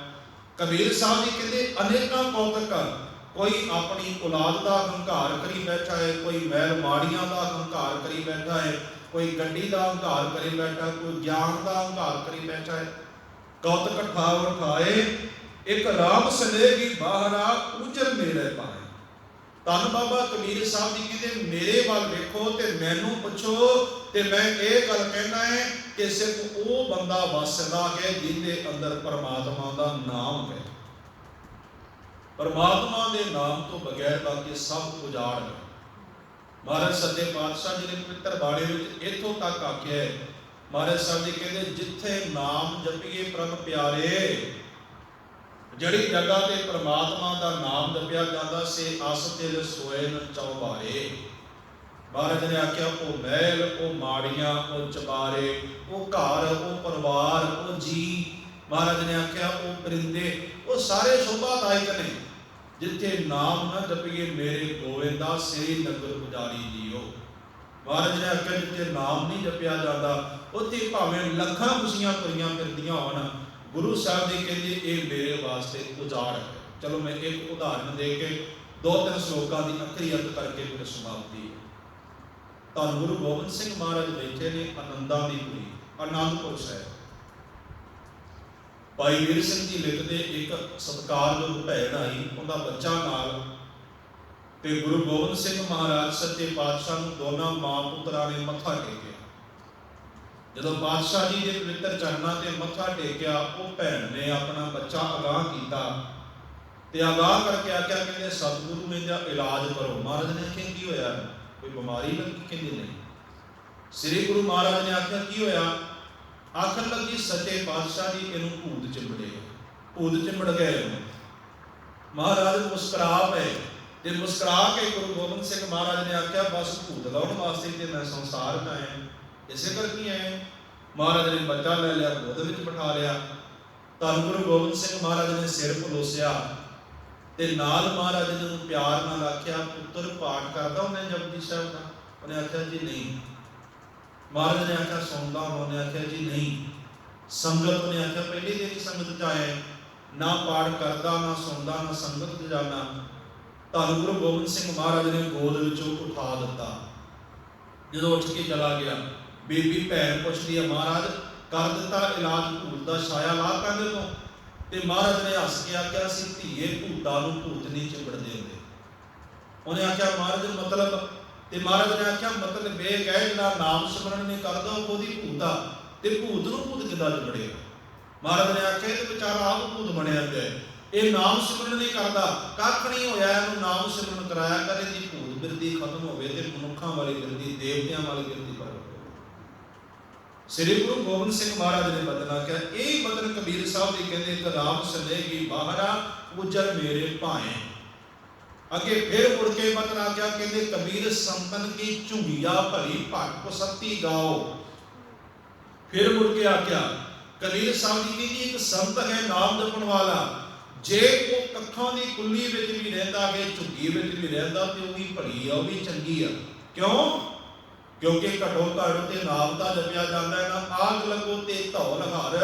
ਕਬੀਰ ਸਾਹਿਬ ਜੀ ਕਹਿੰਦੇ, ਅਨੇਕਾਂ ਕੌਤਕ ਕੋਈ ਆਪਣੀ ਔਲਾਦ ਦਾ ਹੰਕਾਰ ਕਰੀ ਬੈਠਾ ਹੈ, ਕੋਈ ਮਹਿਲ ਮਾੜੀਆਂ ਦਾ ਹੰਕਾਰ ਕਰੀ ਬੈਠਾ ਹੈ, ਕੋਈ ਗੱਡੀ ਦਾ ਹੰਕਾਰ ਕਰੀ ਬੈਠਾ, ਕੋਈ ਗਿਆਨ ਦਾ ਹੰਕਾਰ ਕਰੀ ਬੈਠਾ ਹੈ। ਕੌਤਕ ਠਾਵ ਠਾਏ ਇੱਕ ਰਾਮ ਸਨੇਹੀ ਬਾਹਰਾ ਉਜਰ ਮੇਰੇ ਪਾਏ। ਧੰਨ ਬਾਬਾ ਕਬੀਰ ਸਾਹਿਬ ਜੀ ਕਹਿੰਦੇ, ਮੇਰੇ ਵੱਲ ਵੇਖੋ ਤੇ ਮੈਨੂੰ ਪੁੱਛੋ ਤੇ ਮੈਂ ਇਹ ਗੱਲ ਕਹਿਣਾ ਹੈ ਕਿ ਸਿਰਫ ਉਹ ਬੰਦਾ ਵਸਦਾ ਹੈ ਜਿਹਦੇ ਅੰਦਰ ਪਰਮਾਤਮਾ ਦਾ ਨਾਮ ਹੈ। ਪਰਮਾਤਮਾ ਦੇ ਨਾਮ ਤੋਂ ਬਗੈਰ ਬਾਕੀ ਸਭ ਉਜਾੜ ਹੈ ਮਹਾਰਾਜ ਸੱਚੇ ਪਾਤਸ਼ਾਹ ਜੀ ਨੇ ਪਵਿੱਤਰ ਬਾਣੀ ਵਿੱਚ ਇੱਥੋਂ ਤੱਕ ਆਖਿਆ ਹੈ, ਮਹਾਰਾਜ ਸਾਹਿਬ ਜੀ ਕਹਿੰਦੇ, ਜਿੱਥੇ ਨਾਮ ਜਪੀਏ ਪ੍ਰਭ ਪਿਆਰੇ, ਜਿਹੜੀ ਜਗ੍ਹਾ ਤੇ ਪ੍ਰਮਾਤਮਾ ਦਾ ਨਾਮ ਜਪਿਆ ਜਾਂਦਾ, ਸੇ ਅਸ ਤਿਲ ਸੋਏ ਨ ਚੌਬਾਰੇ। ਮਹਾਰਾਜ ਨੇ ਆਖਿਆ, ਉਹ ਮਹਿਲ, ਉਹ ਮਾੜੀਆਂ, ਉਹ ਚਬਾਰੇ, ਉਹ ਘਰ, ਉਹ ਪਰਿਵਾਰ, ਉਹ ਜੀ ਮਹਾਰਾਜ ਨੇ ਆਖਿਆ, ਉਹ ਪਰਿੰਦੇ, ਉਹ ਸਾਰੇ ਸ਼ੋਭਾਦਾਇਕ ਨੇ। ਜਿੱਥੇ ਨਾਮ ਨਾ ਜਪੀਏ ਮੇਰੇ ਗੋਵਿੰਦਾ ਸੇ ਨਗਰ ਪੁਜਾਰੀ ਜੀਓ। ਮਹਾਰਾਜ ਨੇ ਆਖਿਆ, ਜਿੱਥੇ ਨਾਮ ਨਹੀਂ ਜਪਿਆ ਜਾਂਦਾ, ਉੱਥੇ ਭਾਵੇਂ ਲੱਖਾਂ ਖੁਸ਼ੀਆਂ ਭਰੀਆਂ ਫਿਰਦੀਆਂ ਹੋਣ, ਗੁਰੂ ਸਾਹਿਬ ਜੀ ਕਹਿੰਦੇ, ਇਹ ਮੇਰੇ ਵਾਸਤੇ ਉਜਾੜ ਹੈ। ਚਲੋ ਮੈਂ ਇੱਕ ਉਦਾਹਰਨ ਦੇ ਕੇ ਦੋ ਤਿੰਨ ਸ਼ਲੋਕਾਂ ਦੀ ਅਖਰੀ ਅਰਥ ਕਰਕੇ ਫਿਰ ਸਮਾਪਤੀ ਤਾਂ ਗੁਰੂ ਗੋਬਿੰਦ ਸਿੰਘ ਮਹਾਰਾਜ ਬੈਠੇ ਨੇ, ਆਨੰਦਾਂ ਦੀ ਪੁਰੀ, ਆਨੰਦਪੁਰ ਸਾਹਿਬ। ਭਾਈ ਵੀਰ ਸਿੰਘ ਜੀ ਲਿਖਦੇ ਇੱਕ ਸਤਕਾਰਯੋਗ ਭੈਣ ਆਈ, ਉਹਦਾ ਬੱਚਾ ਨਾਲ। ਤੇ ਗੁਰੂ ਗੋਬਿੰਦ ਸਿੰਘ ਮਹਾਰਾਜ ਸੱਚੇ ਪਾਤਸ਼ਾਹ ਨੂੰ ਦੋਨਾਂ ਮਾਂ ਪੁੱਤਰਾਂ ਨੇ ਮੱਥਾ ਟੇਕਿਆ। ਜਦੋਂ ਪਾਤਸ਼ਾਹ ਜੀ ਦੇ ਪਵਿੱਤਰ ਚਰਨਾਂ ਤੇ ਮੱਥਾ ਟੇਕਿਆ, ਉਹ ਭੈਣ ਨੇ ਆਪਣਾ ਬੱਚਾ ਅਗਾਹ ਕੀਤਾ ਤੇ ਅਗਾਹ ਕਰਕੇ ਆਖਿਆ ਕਹਿੰਦੇ ਸਤਿਗੁਰੂ ਨੇ ਜਾਂ ਇਲਾਜ ਕਰੋ। ਮਹਾਰਾਜ ਨੇ ਆਖਿਆ ਕੀ ਹੋਇਆ? ਕੋਈ ਬਿਮਾਰੀ ਲੱਗੀ? ਕਹਿੰਦੇ ਨਹੀਂ। ਸ੍ਰੀ ਗੁਰੂ ਮਹਾਰਾਜ ਨੇ ਆਖਿਆ, ਕੀ ਹੋਇਆ? ਆਖਣ ਲੱਗੀ, ਸੱਚੇ ਪਾਤਸ਼ਾਹ ਜੀ ਇਹਨੂੰ ਭੂਤ ਚਿੰਬੜੇ ਭੂਤ ਚਿੰਬੜ ਗਏ ਮਹਾਰਾਜ ਮੁਸਕਰਾ ਪਏ ਤੇ ਮੁਸਕਰਾ ਕੇ ਗੁਰੂ ਗੋਬਿੰਦ ਸਿੰਘ ਮਹਾਰਾਜ ਨੇ ਆਖਿਆ, ਬਸ ਭੂਤ ਲਾਉਣ ਵਾਸਤੇ ਤੇ ਮੈਂ ਸੰਸਾਰ ਚ ਆਇਆ। ਇਸੇ ਕਰਕੇ ਆਇਆ। ਮਹਾਰਾਜ ਨੇ ਬੱਚਾ ਲੈ ਲਿਆ ਗੋਦ ਵਿੱਚ ਬਿਠਾ ਲਿਆ। ਧੰਨ ਗੁਰੂ ਗੋਬਿੰਦ ਸਿੰਘ ਮਹਾਰਾਜ ਨੇ ਸਿਰ ਪਲੋਸਿਆ ਤੇ ਨਾਲ ਮਹਾਰਾਜ ਨੇ ਪਿਆਰ ਨਾਲ ਆਖਿਆ, ਪੁੱਤਰ, ਪਾਠ ਕਰਦਾ ਉਹਨੇ ਜਪਜੀ ਸਾਹਿਬ ਦਾ? ਉਹਨੇ ਆਖਿਆ, ਜੀ ਨਹੀਂ। ਮਹਾਰਾਜ ਨੇ ਆਖਿਆ ਸੁਣਦਾ ਉਹਨੇ ਆਖਿਆ, ਜੀ ਨਹੀਂ। ਸੰਗਤ ਨੇ ਆਖਿਆ, ਪਹਿਲੇ ਦਿਨ ਹੀ ਸੰਗਤ ਚ ਆਇਆ ਨਾ ਪਾਠ ਕਰਦਾ, ਨਾ ਸੁਣਦਾ, ਨਾ ਸੰਗਤ ਚ ਜਾਣਾ। ਧੰਨ ਗੁਰੂ ਗੋਬਿੰਦ ਸਿੰਘ ਮਹਾਰਾਜ ਨੇ ਗੋਦ ਵਿੱਚੋਂ ਉਠਾ ਦਿੱਤਾ। ਜਦੋਂ ਉੱਠ ਕੇ ਚਲਾ ਗਿਆ, ਬੀਬੀ ਭੈਣ ਪੁੱਛਦੀ ਹੈ ਮਹਾਰਾਜ, ਕਰ ਦਿੱਤਾ ਇਲਾਜ ਭੂਤ ਦਾ ਛਾਇਆ ਲਾ ਕਹਿੰਦੇ ਤੋਂ? ਤੇ ਮਹਾਰਾਜ ਨੇ ਹੱਸ ਕੇ ਆਖਿਆ, ਅਸੀਂ ਧੀਏ, ਭੂਤਾਂ ਨੂੰ ਭੂਤ ਨਹੀਂ ਚਿੰਬੜਦੇ ਹੁੰਦੇ। ਉਹਨੇ ਆਖਿਆ, ਮਹਾਰਾਜ, ਮਤਲਬ ਤੇ ਮਹਾਰਾਜ ਨੇ ਆਖਿਆ, ਮਤਲਬ ਇਹ ਹੈ ਜਿਹੜਾ ਨਾਮ ਸਿਮਰਨ ਨਹੀਂ ਕਰਦਾ, ਉਹ ਉਹਦੀ ਭੂਤਾ ਤੇ ਭੂਤ ਨੂੰ ਭੂਤ ਕਿੱਦਾਂ ਚਿੰਬੜੇਗਾ ਮਹਾਰਾਜ ਨੇ ਆਖਿਆ, ਇਹ ਵਿਚਾਰਾ ਆਪ ਭੂਤ ਬਣਿਆ ਪਿਆ ਹੈ। ਇਹ ਨਾਮ ਸਿਮਰਨ ਨਹੀਂ ਕਰਦਾ, ਕੱਖ ਨਹੀਂ ਹੋਇਆ, ਇਹਨੂੰ ਨਾਮ ਸਿਮਰਨ ਕਰਾਇਆ ਕਰ ਇਹਦੀ ਭੂਤ ਬਿਰਦੀ ਖਤਮ ਹੋਵੇ ਤੇ ਮਨੁੱਖਾਂ ਵਾਲੀ ਬਿਰਦੀ ਦੇਵਤਿਆਂ ਵਾਲੀ ਬਿਰਦੀ ਪ੍ਰਗਟ ਸ੍ਰੀ ਗੁਰੂ ਗੋਬਿੰਦ ਸਿੰਘ ਮਹਾਰਾਜ ਨੇ ਬਦਲਾ ਕਿਹਾ ਇਹ ਬਦਨ ਕਬੀਰ ਸਾਹਿਬ ਜੀ ਕਹਿੰਦੇ ਕਿ ਰਾਮ ਸੰਦੇਗੀ ਬਾਹਰਾ ਉਜਰ ਮੇਰੇ ਭਾਏ। ਅੱਗੇ ਫਿਰ ਮੁੜ ਕੇ ਬਦਲਾ ਕਿਹਾ ਕਹਿੰਦੇ ਕਬੀਰ ਸੰਤਨ ਕੀ ਝੁੰਗੀਆ ਭਲੀ ਭਗਤ ਸਤੀ ਗਾਓ। ਫਿਰ ਮੁੜ ਕੇ ਆਖਿਆ ਕਬੀਰ ਸਾਹਿਬ ਜੀ ਕਹਿੰਦੇ ਇੱਕ ਸੰਤ ਹੈ, ਨਾਮ ਜਪਣ ਵਾਲਾ। ਜੇ ਉਹ ਕੱਖਾਂ ਦੀ ਕੁੱਲੀ ਵਿੱਚ ਵੀ ਰਹਿੰਦਾ ਹੈ, ਝੁੱਗੀ ਵਿੱਚ ਵੀ ਰਹਿੰਦਾ, ਤੇ ਉਹ ਵੀ ਭਲੀ ਆ, ਉਹ ਵੀ ਚੰਗੀ ਆ। ਕਿਉਂ? ਕਿਉਂਕਿ ਘਟੋ ਘਟ ਤੇ ਨਾਮ ਤਾਂ ਜਪਿਆ ਜਾਂਦਾ ਹੈ ਨਾ, ਆਗ ਲੱਗੋ ਤੇ ਧੌਲ ਲਹਾਰ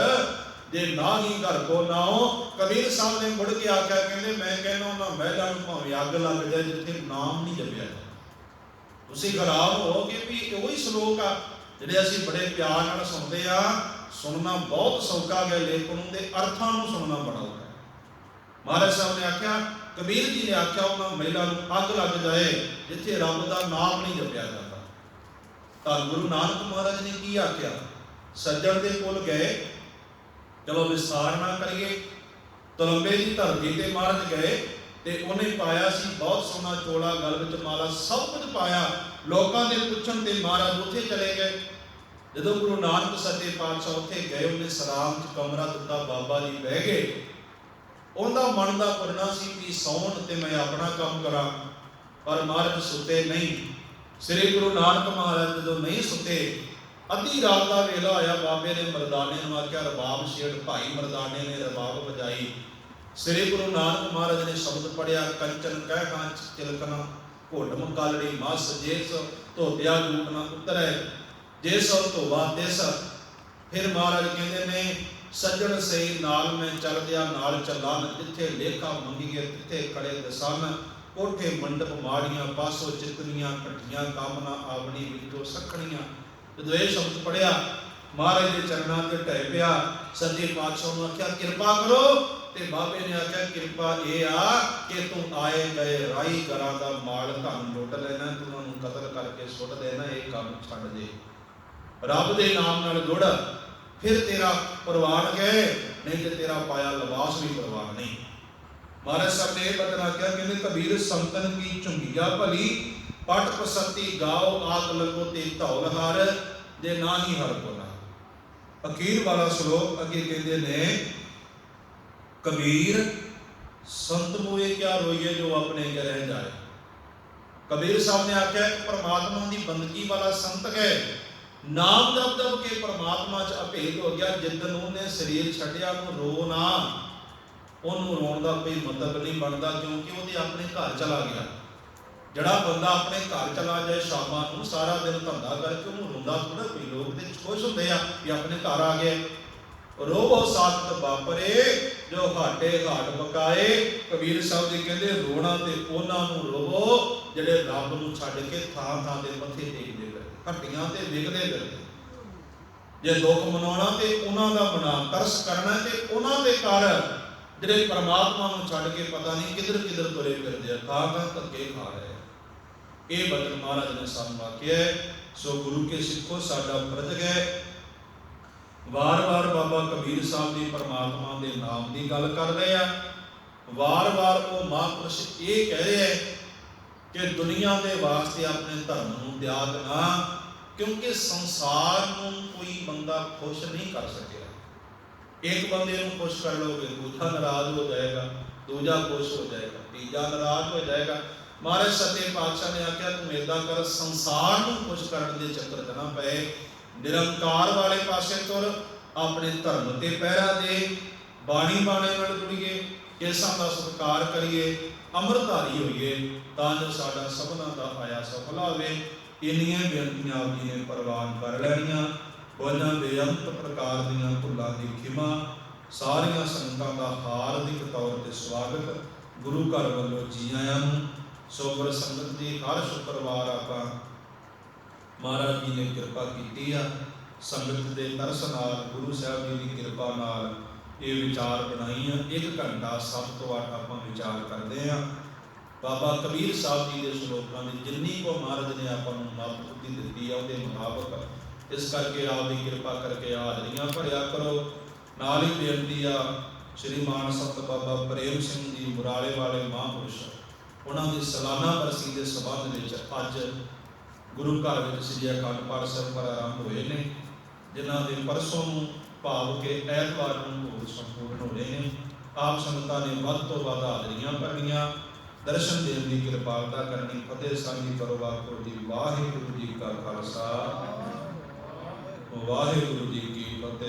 ਜੇ ਨਾ ਹੀ ਘਰ ਕੋ ਨਾਓ ਕਬੀਰ ਸਾਹਿਬ ਨੇ ਮੁੜ ਕੇ ਆਖਿਆ, ਕਹਿੰਦੇ ਮੈਂ ਕਹਿੰਦਾ ਉਹਨਾਂ ਮਹਿਲਾਂ ਨੂੰ ਭਾਵੇਂ ਅੱਗ ਲੱਗ ਜਾਏ, ਜਿੱਥੇ ਨਾਮ ਨਹੀਂ ਜਪਿਆ ਤੁਸੀਂ ਖਰਾਬ ਹੋਗੇ ਵੀ ਉਹੀ ਸ਼ਲੋਕ ਆ, ਜਿਹੜੇ ਅਸੀਂ ਬੜੇ ਪਿਆਰ ਨਾਲ ਸੁਣਦੇ ਆ, ਸੁਣਨਾ ਬਹੁਤ ਸੌਖਾ ਹੈ ਲੇਕਿਨ ਉਹਦੇ ਅਰਥਾਂ ਨੂੰ ਸੁਣਨਾ ਬੜਾ ਔਖਾ ਹੈ। ਮਹਾਰਾਜ ਸਾਹਿਬ ਨੇ ਆਖਿਆ, ਕਬੀਰ ਜੀ ਨੇ ਆਖਿਆ ਉਹਨਾਂ ਮਹਿਲਾ ਨੂੰ ਅੱਗ ਲੱਗ ਜਾਏ, ਜਿੱਥੇ ਰੱਬ ਦਾ ਨਾਮ ਨਹੀਂ ਜਪਿਆ ਜਾਂਦਾ। ਤਾਂ ਗੁਰੂ ਨਾਨਕ ਮਹਾਰਾਜ ਨੇ ਕੀ ਆਖਿਆ? ਸੱਜਣ ਦੇ ਕੋਲ ਗਏ ਚਲੋ ਵਿਸਥਾਰ ਨਾ ਕਰੀਏ, ਤਲੰਬੇ ਦੀ ਧਰਤੀ ਤੇ ਮਹਾਰਾਜ ਗਏ ਤੇ ਉਹਨੇ ਪਾਇਆ ਸੀ ਬਹੁਤ ਸੋਹਣਾ ਚੋਲਾ, ਗਲ ਵਿੱਚ ਮਾਲਾ, ਸਭ ਕੁਝ ਪਾਇਆ। ਲੋਕਾਂ ਦੇ ਪੁੱਛਣ ਤੇ ਮਹਾਰਾਜ ਉੱਥੇ ਚਲੇ ਗਏ। ਜਦੋਂ ਗੁਰੂ ਨਾਨਕ ਸੱਚੇ ਪਾਤਸ਼ਾਹ ਉੱਥੇ ਗਏ, ਉਹਨੇ ਸਰਾਮ 'ਚ ਕਮਰਾ ਦਿੱਤਾ, ਬਾਬਾ ਜੀ ਬਹਿ ਗਏ। ਉਹਦਾ ਮਨ ਦਾ ਕਰਨਾ ਸੀ ਕਿ ਸੌਣ ਤੇ ਮੈਂ ਆਪਣਾ ਕੰਮ ਕਰਾਂ, ਪਰ ਮਹਾਰਾਜ ਸੁੱਤੇ ਨਹੀਂ। ਸ੍ਰੀ ਗੁਰੂ ਨਾਨਕ ਮਹਾਰਾਜ ਜਦੋਂ ਨਹੀਂ ਸੁੱਤੇ ਅੱਧੀ ਰਾਤ ਦਾ ਵੇਲਾ ਆਇਆ ਬਾਬੇ ਨੇ ਮਰਦਾਨੇ ਨੂੰ ਆਖਿਆ, ਰਬਾਬ ਛੇੜ ਭਾਈ ਮਰਦਾਨੇ ਨੇ ਰਬਾਬ ਵਜਾਈ। ਸ੍ਰੀ ਗੁਰੂ ਨਾਨਕ ਮਹਾਰਾਜ ਨੇ ਸ਼ਬਦ ਪੜਿਆ ਕੰਚਨ ਕਹਿ ਕਾਂਚ ਤਿਲਕਨਾ ਘੋਟਮ ਕਾਲੜੀ ਮਸ ਜੇਸ, ਧੋਤਿਆ ਜੂਟ ਉਤਰੈ ਜੇ ਸੋ ਧੋਵਾ ਤਿਸ। ਫਿਰ ਮਹਾਰਾਜ ਕਹਿੰਦੇ ਨੇ ਸੱਜਣ ਸਹੀ, ਨਾਲ ਮੈਂ ਚੱਲਦਿਆ ਨਾਲ ਚੱਲਾਂ ਜਿੱਥੇ ਲੇਖਾ ਮੰਗੀਏ, ਤਿੱਥੇ ਖੜੇ ਦਸਨ। ਕੋਠੇ ਮੰਡਪ ਮਾੜੀਆਂ, ਪਾਸੋ ਚਿਤਨੀਆਂ ਇਕੱਠੀਆਂ ਕਾਮਨਾ ਆਵਣੀ ਵਿੱਚੋਂ ਸਖਣੀਆਂ। ਜਦੋਂ ਇਹ ਸ਼ਬਦ ਪੜਿਆ ਮਹਾਰਾਜ ਦੇ ਚਰਨਾਂ ਤੇ ਢਹਿ ਪਿਆ, ਸੱਜੇ ਪਾਤਸ਼ਾਹ ਨੂੰ ਆਖਿਆ, ਕਿਰਪਾ ਕਰੋ। ਤੇ ਬਾਬੇ ਨੇ ਆਖਿਆ, ਕਿਰਪਾ ਇਹ ਆ ਕਿ ਤੂੰ ਆਏ ਗਏ ਰਾਈ ਘਰਾਂ ਦਾ ਮਾਲ ਧਨ ਲੁੱਟ ਲੈਣਾ, ਤੂੰ ਉਹਨਾਂ ਨੂੰ ਕਤਲ ਕਰਕੇ ਸੁੱਟ ਦੇਣਾ, ਇਹ ਕੰਮ ਛੱਡ ਦੇ। ਰੱਬ ਦੇ ਨਾਮ ਨਾਲ ਜੁੜ ਫਿਰ ਤੇਰਾ ਪਰਵਾਨ ਗਏ, ਨਹੀਂ ਤੇ ਤੇਰਾ ਪਾਇਆ ਲਿਬਾਸ ਵੀ ਪ੍ਰਵਾਨ ਨਹੀਂ। ਮਹਾਰਾਜ ਸਾਹਿਬ ਨੇ ਇਹ ਬਤਨਾ ਕਿਹਾ ਕਹਿੰਦੇ, ਕਬੀਰ ਸੰਤਨ ਕੀ ਝੁੰਗੀਆ ਭਲੀ ਪਟ ਪਸੰਤੀ ਗਾਓ ਆਗ ਲਗੋ ਤੇ ਧੌਲ ਹਰ ਜੇ ਨਾ ਹੀ ਹਰ ਕੋਲਾ ਅਖੀਰ ਵਾਲਾ ਸ਼ਲੋਕ ਅੱਗੇ ਕਹਿੰਦੇ ਨੇ, ਕਬੀਰ, ਸੰਤ ਮੋਏ ਕਿਆ ਰੋਈਏ ਜੋ ਆਪਣੇ ਘਰੇ ਜਾਏ? ਕਬੀਰ ਸਾਹਿਬ ਨੇ ਆਖਿਆ ਕਿ ਪ੍ਰਮਾਤਮਾ ਦੀ ਬੰਦਗੀ ਵਾਲਾ ਸੰਤ ਹੈ। ਨਾਮ ਜਪ ਜਪ ਕੇ ਪਰਮਾਤਮਾ ਚ ਅਭੇਦ ਹੋ ਗਿਆ ਜਿੱਦਨ ਉਹਨੇ ਸਰੀਰ ਛੱਡਿਆ, ਉਹਨੂੰ ਰੋ ਨਾ। ਉਹਨੂੰ ਰੋਣ ਦਾ ਕੋਈ ਮਤਲਬ ਨਹੀਂ ਬਣਦਾ, ਕਿਉਂਕਿ ਉਹਦੇ ਆਪਣੇ ਘਰ ਚਲਾ ਗਿਆ। ਜਿਹੜਾ ਬੰਦਾ ਆਪਣੇ ਘਰ ਚਲਾ ਜਾਏ ਸ਼ਾਮਾਂ ਨੂੰ, ਸਾਰਾ ਦਿਨ ਧੰਦਾ ਕਰਕੇ ਉਹਨੂੰ ਰੋਂਦਾ ਥੋੜਾ ਕੋਈ ਲੋਕ ਤੇ ਖੁਸ਼ ਹੁੰਦੇ ਆ ਵੀ ਆਪਣੇ ਘਰ ਆ ਗਏ ਰੋਵੋ ਸਾਖਤ ਬਾਪਰੇ ਜੋ ਘਾਟੇ ਘਾਟ ਪਕਾਏ ਕਬੀਰ ਸਾਹਿਬ ਜੀ ਕਹਿੰਦੇ, ਰੋਣਾ ਤੇ ਉਹਨਾਂ ਨੂੰ ਰੋਵੋ, ਜਿਹੜੇ ਰੱਬ ਨੂੰ ਛੱਡ ਕੇ ਥਾਂ ਥਾਂ ਤੇ ਮੱਥੇ ਟੇਕਦੇ ਫਿਰਦੇ ਹੱਟੀਆਂ ਤੇ ਵਿਕਦੇ ਫਿਰਦੇ। ਜੇ ਦੁੱਖ ਮਨਾਉਣਾ ਤੇ ਉਹਨਾਂ ਦਾ ਮਨਾ, ਤਰਸ ਕਰਨਾ ਤੇ ਉਹਨਾਂ ਦੇ ਕਰ ਜਿਹੜੇ ਪਰਮਾਤਮਾ ਨੂੰ ਛੱਡ ਕੇ ਪਤਾ ਨਹੀਂ ਕਿੱਧਰ ਕਿੱਧਰ ਤੁਰੇ ਫਿਰਦੇ ਆ ਥਾਂ ਥਾਂ ਧੱਕੇ ਖਾ ਰਹੇ ਇਹ ਬਚਨ ਮਹਾਰਾਜ ਨੇ ਸਾਨੂੰ ਆਖਿਆ ਹੈ। ਸੋ ਗੁਰੂ ਕੇ ਸਿੱਖੋ, ਸਾਡਾ ਫਰਜ਼ ਹੈ। ਵਾਰ-ਵਾਰ ਬਾਬਾ ਕਬੀਰ ਸਾਹਿਬ ਦੀ ਪਰਮਾਤਮਾ ਦੇ ਨਾਮ ਦੀ ਗੱਲ ਕਰ ਰਹੇ ਆ। ਵਾਰ-ਵਾਰ ਉਹ ਮਹਾਂਪੁਰਸ਼ ਇਹ ਕਹਿ ਰਹੇ ਹੈ ਕਿ ਦੁਨੀਆ ਦੇ ਵਾਸਤੇ ਆਪਣੇ ਧਰਮ ਨੂੰ ਤਿਆਗ ਨਾ, ਕਿਉਂਕਿ ਸੰਸਾਰ ਨੂੰ ਕੋਈ ਬੰਦਾ ਖੁਸ਼ ਨਹੀਂ ਕਰ ਸਕਿਆ। ਇੱਕ ਬੰਦੇ ਨੂੰ ਖੁਸ਼ ਕਰ ਲੋਗੇ ਦੂਜਾ ਨਾਰਾਜ਼ ਹੋ ਜਾਏਗਾ, ਦੂਜਾ ਖੁਸ਼ ਹੋ ਜਾਏਗਾ, ਤੀਜਾ ਨਾਰਾਜ਼ ਹੋ ਜਾਏਗਾ। ਮਹਾਰਾਜ ਸੱਚੇ ਪਾਤਸ਼ਾਹ ਨੇ ਆਖਿਆ, ਤੂੰ ਏਦਾਂ ਕਰ, ਸੰਸਾਰ ਨੂੰ ਖੁਸ਼ ਕਰਨ ਦੇ ਚੱਕਰ ਨਾ ਪਏ। ਨਿਰੰਕਾਰ ਵਾਲੇ ਪਾਸੇ ਤੁਰ, ਆਪਣੇ ਧਰਮ ਤੇ ਪਹਿਰਾ ਦੇ। ਬਾਣੀ ਬਾਣੇ ਨਾਲ ਜੁੜੀਏ, ਕੇਸਾਂ ਦਾ ਸਤਿਕਾਰ ਕਰੀਏ, ਅੰਮ੍ਰਿਤਧਾਰੀ ਹੋਈਏ, ਤਾਂ ਜੋ ਸਾਡਾ ਸਭਨਾ ਦਾ ਆਇਆ ਸਫਲ ਹੋਵੇ ਇੰਨੀਆਂ ਬੇਨਤੀਆਂ ਆਪ ਜੀ ਨੇ ਪ੍ਰਵਾਨ ਕਰ ਲੈਣੀਆਂ। ਉਹਨਾਂ ਬੇਅੰਤ ਪ੍ਰਕਾਰ ਦੀਆਂ ਭੁੱਲਾਂ ਦੀ ਖਿਮਾ, ਸਾਰੀਆਂ ਸੰਗਤਾਂ ਦਾ ਹਾਰਦਿਕ ਤੌਰ ਤੇ ਸਵਾਗਤ। ਗੁਰੂ ਘਰ ਵੱਲੋਂ ਜੀ ਆਇਆਂ ਨੂੰ ਸੋ ਗੁਰ ਸੰਗਤ ਦੀ ਹਰ ਸ਼ੁੱਕਰਵਾਰ ਆਪਾਂ ਮਹਾਰਾਜ ਜੀ ਨੇ ਕਿਰਪਾ ਕੀਤੀ ਆ। ਸੰਗਤ ਦੇ ਦਰਸ ਨਾਲ, ਗੁਰੂ ਸਾਹਿਬ ਜੀ ਦੀ ਕਿਰਪਾ ਨਾਲ ਇਹ ਵਿਚਾਰ ਬਣਾਈ ਆ। ਇੱਕ ਘੰਟਾ ਸਭ ਤੋਂ ਅੱਠ ਆਪਾਂ ਵਿਚਾਰ ਕਰਦੇ ਆ। ਬਾਬਾ ਕਬੀਰ ਸਾਹਿਬ ਜੀ ਦੇ ਸ਼ਲੋਕਾਂ ਦੀ ਜਿੰਨੀ ਕੋ ਮਹਾਰਾਜ ਨੇ ਆਪਾਂ ਨੂੰ ਮਾਪਤੀ ਦਿੱਤੀ ਆ, ਉਹਦੇ ਮੁਤਾਬਕ ਇਸ ਕਰਕੇ ਆਪ ਦੀ ਕਿਰਪਾ ਕਰਕੇ ਹਾਜ਼ਰੀਆਂ ਭਰਿਆ ਕਰੋ। ਨਾਲ ਹੀ ਬੇਨਤੀ ਆ, ਸ਼੍ਰੀ ਮਾਨ ਸੰਤ ਬਾਬਾ ਪ੍ਰੇਮ ਸਿੰਘ ਜੀ ਮੁਰਾਲੇ ਵਾਲੇ ਮਹਾਂਪੁਰਸ਼ ਉਹਨਾਂ ਦੀ ਸਾਲਾਨਾ ਬਰਸੀ ਦੇ ਸਬੰਧ ਵਿੱਚ ਅੱਜ ਗੁਰੂ ਘਰ ਵਿੱਚ ਸ੍ਰੀ ਅਖੰਡ ਪਾਠ ਸਾਹਿਬ ਪਰ ਹੋਏ ਨੇ, ਜਿਨ੍ਹਾਂ ਦੇ ਪਰਸੋਂ ਨੂੰ ਭਾਵ ਕਿ ਐਤਵਾਰ ਨੂੰ ਭੋਗ ਸੰਪੂਰਨ ਹੋ ਰਹੇ ਨੇ। ਆਪ ਸੰਗਤਾਂ ਨੇ ਵੱਧ ਤੋਂ ਵੱਧ ਹਾਜ਼ਰੀਆਂ ਭਰਨੀਆਂ, ਦਰਸ਼ਨ ਦੇਣ ਦੀ ਕਿਰਪਾਲਤਾ ਕਰਨੀ, ਫਤਿਹ ਸਾਂਝੀ ਕਰੋ ਵਾਹਿਗੁਰੂ ਜੀ ਵਾਹਿਗੁਰੂ ਜੀ ਕਾ ਖਾਲਸਾ। ਵਾਹਿਗੁਰੂ ਜੀ ਕੀ ਫਤਿਹ।